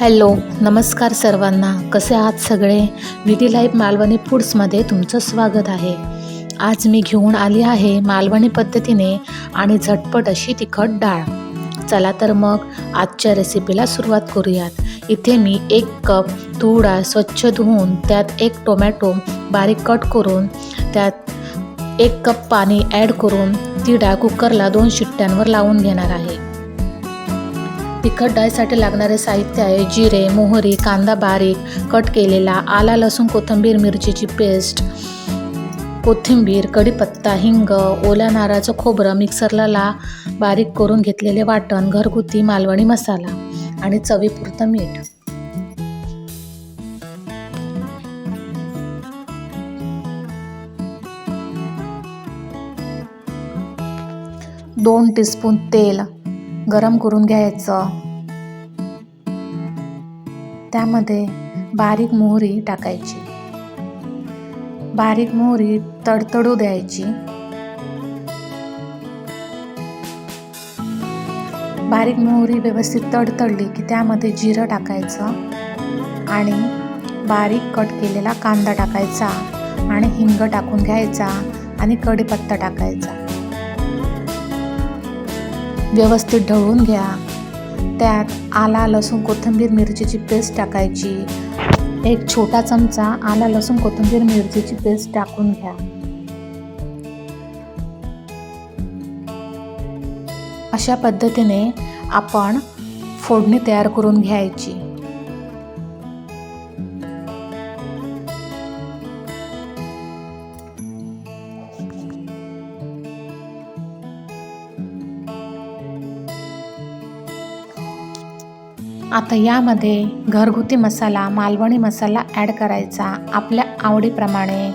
Hello नमस्कार सर्वांना. कसे आहात सगळे? विधी लाईफ मालवणी फूड्समध्ये तुमचं स्वागत आहे. आज मी घेऊन आली आहे मालवणी पद्धतीने आणि झटपट अशी तिखट डाळ. चला तर मग आजच्या रेसिपीला सुरुवात करूयात. इथे मी एक कप तूर डाळ स्वच्छ धुवून त्यात एक टोमॅटो बारीक कट करून त्यात एक कप पाणी ॲड करून ती डाळ कुकरला दोन शिट्ट्यांवर लावून घेणार आहे. तिखट डाळीसाठी लागणारे साहित्य आहे जिरे मोहरी कांदा बारीक कट केलेला आला लसूण कोथिंबीर मिरचीची पेस्ट कोथिंबीर कढीपत्ता हिंग ओल्या नारळाचं खोबरं मिक्सरला ला बारीक करून घेतलेले वाटण घरगुती मालवणी मसाला आणि चवीपुरतं मीठ. दोन टीस्पून तेल गरम करून घ्यायचं. त्यामध्ये बारीक मोहरी टाकायची. बारीक मोहरी तडतडू द्यायची. बारीक मोहरी व्यवस्थित तडतडली की त्यामध्ये जिरं टाकायचं आणि बारीक कट केलेला कांदा टाकायचा आणि हिंग टाकून घ्यायचा आणि कढीपत्ता टाकायचा. व्यवस्थित ढवळून घ्या. त्यात आला लसूण कोथिंबीर मिरचीची पेस्ट टाकायची. एक छोटा चमचा आला लसूण कोथिंबीर मिरचीची पेस्ट टाकून घ्या. अशा पद्धतीने आपण फोडणी तयार करून घ्यायची. आता यामध्ये घरगुती मसाला मालवणी मसाला ॲड करायचा. आपल्या आवडीप्रमाणे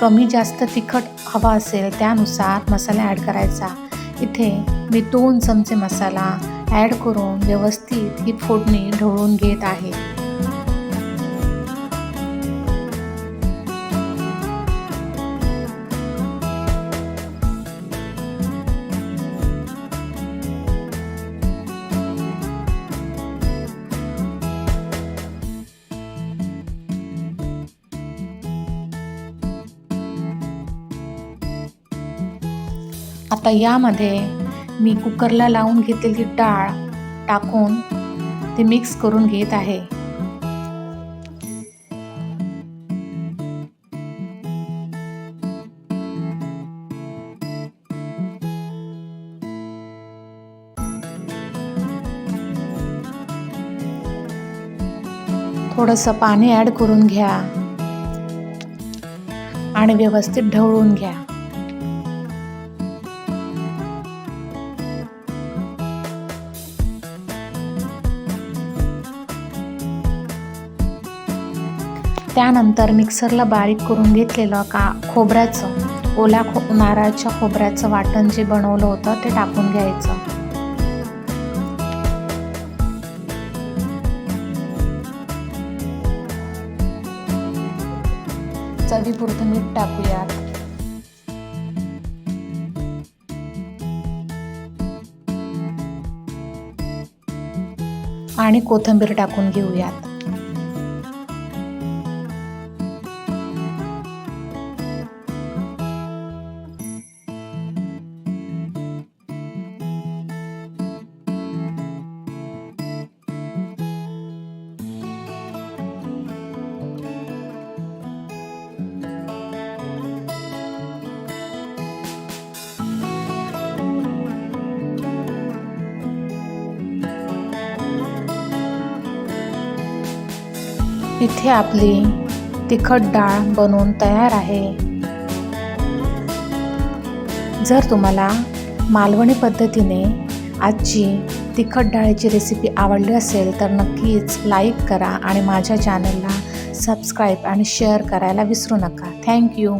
कमी जास्त तिखट हवा असेल त्यानुसार मसाला ॲड करायचा. इथे मी दोन चमचे मसाला ॲड करून व्यवस्थित ही फोडणी ढवळून घेत आहे. आता यामध्ये मी कुकरला लावून घेतलेली डाळ टाकून ते मिक्स करून घेत आहे. थोडंसं पाणी ॲड करून घ्या आणि व्यवस्थित ढवळून घ्या. त्यानंतर मिक्सरला बारीक करून घेतलेलं का खोबऱ्याचं ओल्या खो नारळाच्या खोबऱ्याचं वाटण जे बनवलं होतं ते टाकून घ्यायचं. चवीपुरतं मीठ टाकूयात. आणि कोथिंबीर टाकून घेऊयात. इथे आपली तिखट डाळ बनवून तयार आहे. जर तुम्हाला मालवणी पद्धतीने आजची तिखट डाळीची रेसिपी आवडली असेल तर नक्कीच लाईक करा आणि माझ्या चॅनलला सबस्क्राईब आणि शेअर करायला विसरू नका. थँक्यू